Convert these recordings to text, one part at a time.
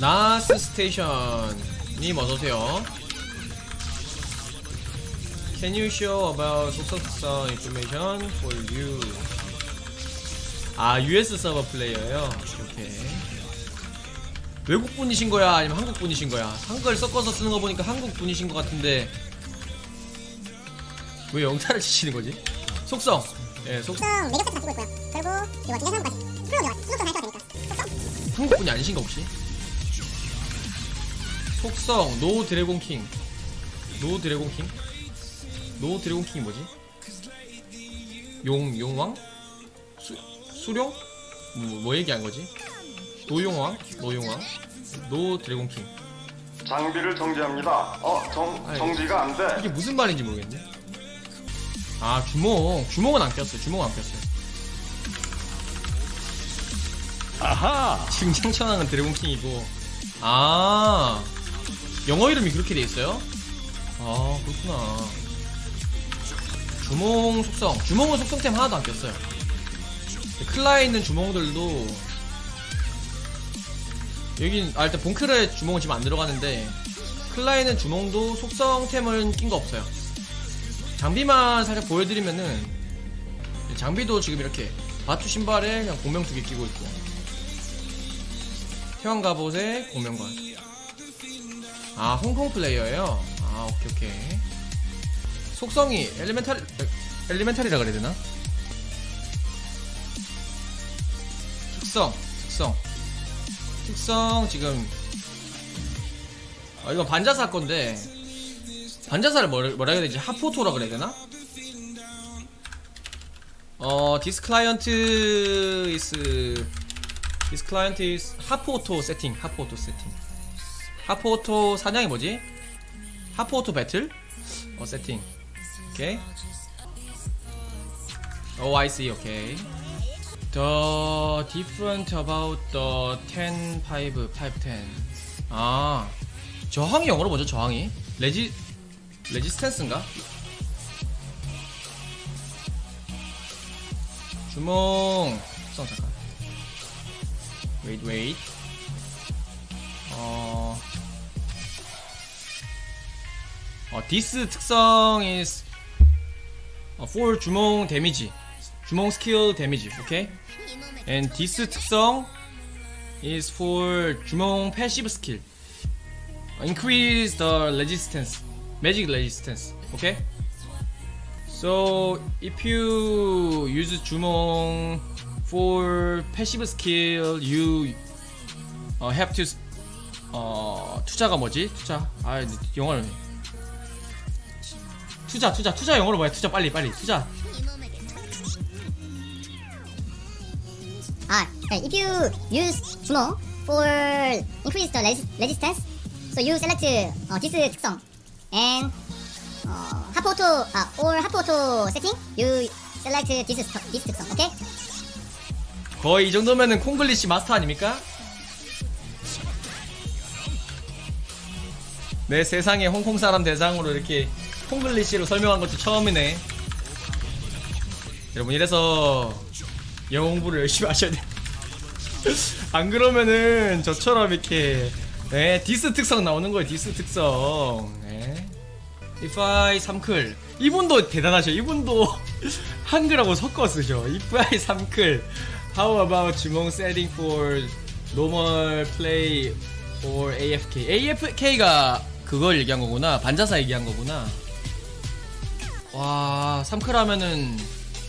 나스 스테이션님 어서오세요. Can you show about 속성특성 information for you? 아, US 서버 플레이어요? 오케이. 외국 분이신 거야? 아니면 한국 분이신 거야? 한글 섞어서 쓰는 거 보니까 한국 분이신 것 같은데 왜 영타를 치시는 거지? 속성. 예, 속성. 속성 매력 세트 다 쓰고 있고요. 그리고 이거 중에 사용까지 프로 이거 수속성 할 거니까 속성 한국 분이 아니신가 혹시? 속성 노 드래곤 킹. 노 드래곤 킹? 노 드래곤 킹이 뭐지? 용 용왕? 수 수룡? 뭐, 뭐 얘기한 거지? 노용왕? 노용왕? 노 드래곤 킹. 장비를 정지합니다. 어, 정, 아이. 정지가 안 돼. 이게 무슨 말인지 모르겠네. 아 주몽 주몽은 안 꼈어요. 주몽은 안 꼈어요. 아하. 지금 창천왕은 드래곤 킹이고 아 영어 이름이 그렇게 돼 있어요? 아 그렇구나. 주몽 속성 주몽은 속성템 하나도 안 꼈어요. 클라에 있는 주몽들도 여긴 아 일단 본클의 주몽은 지금 안 들어가는데 클라에 있는 주몽도 속성템을 낀거 없어요. 장비만 살짝 보여드리면은 장비도 지금 이렇게 바투 신발에 그냥 공명 두 개 끼고 있고 태왕 갑옷에 공명관 아 홍콩 플레이어예요? 아 오케이 오케이. 속성이 엘리멘탈 엘리멘탈이라 그래야 되나? 특성 특성. 특성 지금. 아 이건 반자사 건데. 반자사를 뭐라, 뭐라 해야 되지? 하포토라 그래야 되나? 어 디스 클라이언트 is 디스 클라이언트 is 하포토 세팅 하포토 세팅 하포토 사냥이 뭐지 하포토 배틀 어 세팅 오케이 오 I see 오케이 The different about the 10, 5, 5, 10. 아, 저항이 영어로 뭐죠? 저항이? 레지, 레지스텐스인가? 주몽. 성 잠깐. Wait, wait. 어, 어, 디스 특성 is 어, for 주몽 데미지. 주몽 스킬 데미지. 오케이? And 디스 특성 is for 주몽 패시브 스킬. Increase the resistance. Magic resistance. Okay? So if you use 주몽 for passive skill, you uh, have to 어 투자가 뭐지? 투자. 아 영어를 투자 투자 투자 영어로 뭐야? 투자 빨리 빨리 투자. 아, if you use 주모 for increase the res- resistance, so you select 어, this 특성 and 어, 하포토 아, or 하포토 setting, you select this, 스- this 특성, 오케이? 거의 이 정도면은 콩글리시 마스터 아닙니까? 내 세상에 홍콩 사람 대상으로 이렇게 콩글리시로 설명한 것도 처음이네. 여러분 이래서 영어 공부를 열심히 하셔야 돼. 안 그러면은 저처럼 이렇게 네, 디스 특성 나오는 거예요. 디스 특성. 네. If I 3클 이분도 대단하셔. 이분도 한글하고 섞어 쓰죠. If I 3클 How about 주몽 setting for normal play or AFK? AFK가 그걸 얘기한 거구나. 반자사 얘기한 거구나. 와, 3클 하면은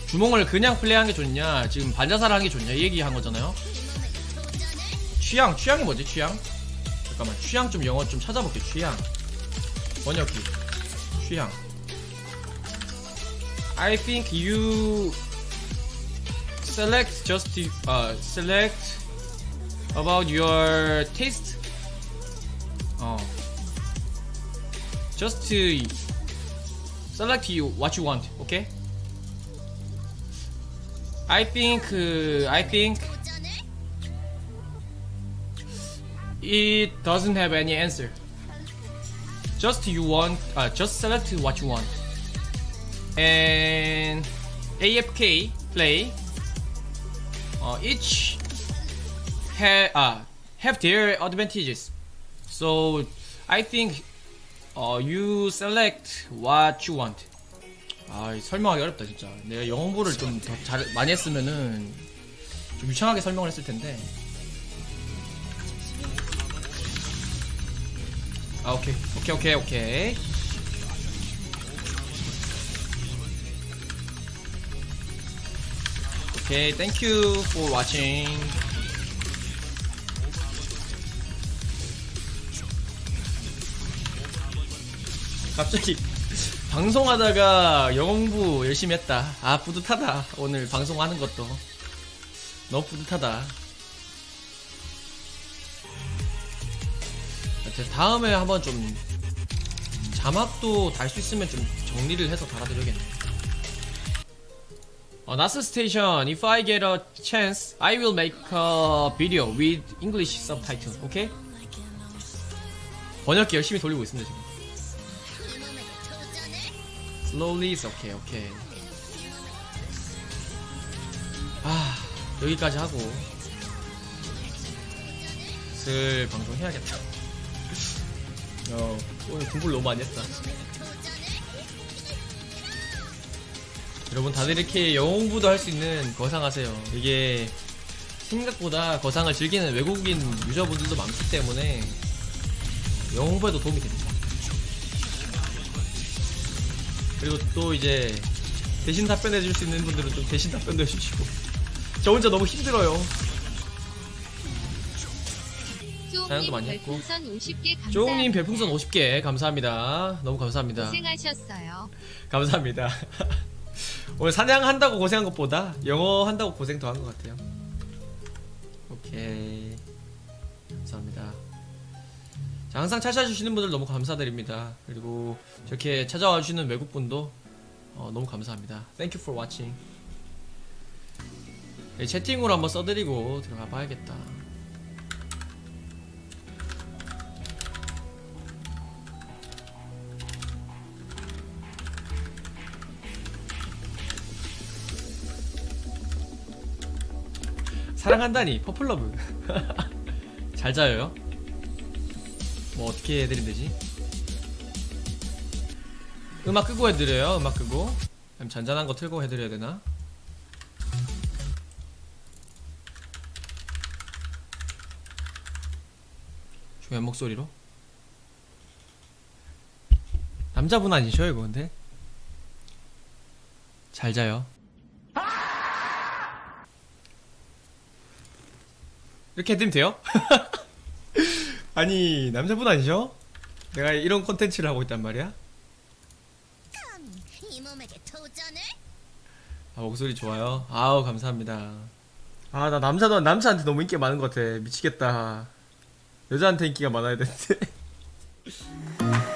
주몽을 그냥 플레이하는 게 좋냐? 지금 반자사를 하는 게 좋냐? 이 얘기 한 거잖아요. 취향, 취향이 뭐지? 취향? 잠깐만, 취향 좀 영어 좀 찾아볼게. 취향. 번역기. 취향. I think you select just uh, select about your taste. 어. Just select you what you want. Okay? I think uh, I think it doesn't have any answer. Just you want, uh, just select what you want. And AFK play. Uh, each ha- uh, have their advantages. So I think uh, you select what you want. 아 설명하기 어렵다 진짜. 내가 영어 공부를 좀 더 잘 많이 했으면은 좀 유창하게 설명을 했을 텐데. 아 오케이 오케이 오케이 오케이. 오케이 thank you for. 갑자기 방송하다가 영어 공부 열심히 했다. 아 뿌듯하다. 오늘 방송하는 것도 너무 뿌듯하다. 제 다음에 한번 좀 자막도 달 수 있으면 좀 정리를 해서 달아드려야겠네. 어, 나스 스테이션. If I get a chance, I will make a video with English subtitle. 오케이? 번역기 열심히 돌리고 있습니다 지금. Slowly is okay, okay. 아 여기까지 하고 슬 방송 해야겠다. 어 오늘 공부를 너무 많이 했다. 여러분 다들 이렇게 영어 공부도 할 수 있는 거상하세요. 이게 생각보다 거상을 즐기는 외국인 유저분들도 많기 때문에 영어 공부에도 도움이 됩니다. 그리고 또 이제 대신 답변해 줄 수 있는 분들은 좀 대신 답변도 해주시고 저 혼자 너무 힘들어요. 사연도 많이 했고. 별풍선 50개 감사합니다. 쪼웅님 별풍선 50개 감사합니다. 너무 감사합니다. 고생하셨어요. 감사합니다. 오늘 사냥한다고 고생한 것보다 영어 한다고 고생 더 한 것 같아요. 오케이. 감사합니다. 자, 항상 찾아주시는 분들 너무 감사드립니다. 그리고 저렇게 찾아와 주시는 외국분도 어, 너무 감사합니다. Thank you for watching. 네, 채팅으로 한번 써드리고 들어가 봐야겠다. 사랑한다니 퍼플러브 잘 자요 뭐 어떻게 해드리면 되지? 음악 끄고 해드려요 음악 끄고. 그럼 잔잔한 거 틀고 해드려야 되나? 조연 목소리로? 남자분 아니셔 이거 근데? 잘 자요. 이렇게 해드리면 돼요? 아니 남자분 아니죠? 내가 이런 콘텐츠를 하고 있단 말이야? 이 몸에게 도전을? 아 목소리 좋아요 아우 감사합니다 아 나 남자도 남자한테 너무 인기가 많은 것 같아 미치겠다 여자한테 인기가 많아야 되는데